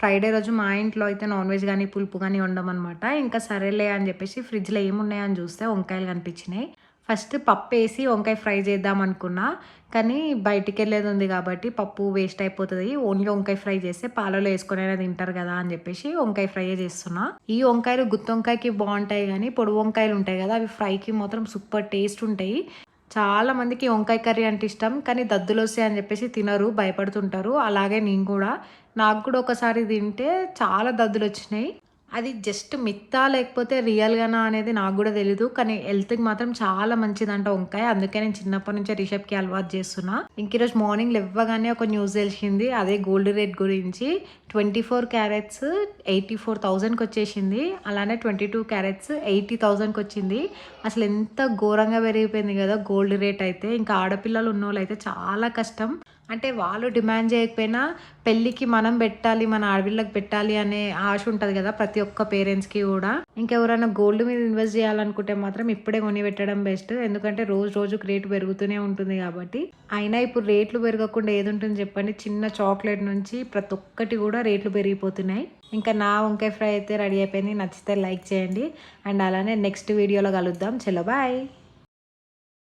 Friday రోజు మా ఇంట్లో అయితే నాన్ వెజ్ కానీ పులుపు కానీ వండమన్నమాట. ఇంకా సరేలే అని చెప్పేసి ఫ్రిడ్జ్లో ఏమున్నాయని చూస్తే వంకాయలు కనిపించినాయి. ఫస్ట్ పప్పు వేసి వంకాయ ఫ్రై చేద్దాం అనుకున్నా. కానీ బయటికి వెళ్ళేది ఉంది కాబట్టి పప్పు వేస్ట్ అయిపోతుంది. ఓన్లీ వంకాయ ఫ్రై చేస్తే పాలలో వేసుకొని తింటారు కదా అని చెప్పేసి వంకాయ ఫ్రై చేస్తున్నా. ఈ వంకాయలు గుత్తి వంకాయకి బాగుంటాయి కానీ పొడి వంకాయలు ఉంటాయి కదా అవి ఫ్రైకి మాత్రం సూపర్ టేస్ట్ ఉంటాయి. చాలామందికి వంకాయ కర్రీ అంటే ఇష్టం కానీ దద్దులు వస్తాయి అని చెప్పేసి తినరు భయపడుతుంటారు. అలాగే నేను కూడా. నాకు కూడా ఒకసారి తింటే చాలా దద్దులు వచ్చినాయి. అది జస్ట్ మిత్తా లేకపోతే రియల్గానా అనేది నాకు కూడా తెలీదు. కానీ హెల్త్కి మాత్రం చాలా మంచిదంట వంకాయ. అందుకే నేను చిన్నప్పటి నుంచే రిషబ్కి అలవాటు చేస్తున్నా. ఇంక ఈరోజు మార్నింగ్ లేవగానే ఒక న్యూస్ తెలిసింది. అదే గోల్డ్ రేట్ గురించి. Twenty four carats eighty four థౌజండ్కి వచ్చేసింది. అలానే ట్వంటీ టూ క్యారెట్స్ ఎయిటీ థౌజండ్కి వచ్చింది. అసలు ఎంత ఘోరంగా పెరిగిపోయింది కదా గోల్డ్ రేట్ అయితే. ఇంకా ఆడపిల్లలు ఉన్న వాళ్ళు అయితే చాలా కష్టం. అంటే వాళ్ళు డిమాండ్ చేయకపోయినా పెళ్ళికి మనం పెట్టాలి మన ఆడపిల్లకి పెట్టాలి అనే ఆశ ఉంటుంది కదా ప్రతి ఒక్క పేరెంట్స్కి కూడా. ఇంకెవరైనా గోల్డ్ మీద ఇన్వెస్ట్ చేయాలనుకుంటే మాత్రం ఇప్పుడే కొని పెట్టడం బెస్ట్. ఎందుకంటే రోజు రోజుకు రేటు పెరుగుతూనే ఉంటుంది కాబట్టి. అయినా ఇప్పుడు రేట్లు పెరగకుండా ఏది ఉంటుంది చెప్పండి? చిన్న చాక్లెట్ నుంచి ప్రతి ఒక్కటి కూడా రేట్లు పెరిగిపోతున్నాయి. ఇంకా నా వంకాయ ఫ్రై అయితే రెడీ అయిపోయింది. నచ్చితే లైక్ చేయండి. అండ్ అలానే నెక్స్ట్ వీడియోలో కలుద్దాం. చలో బాయ్.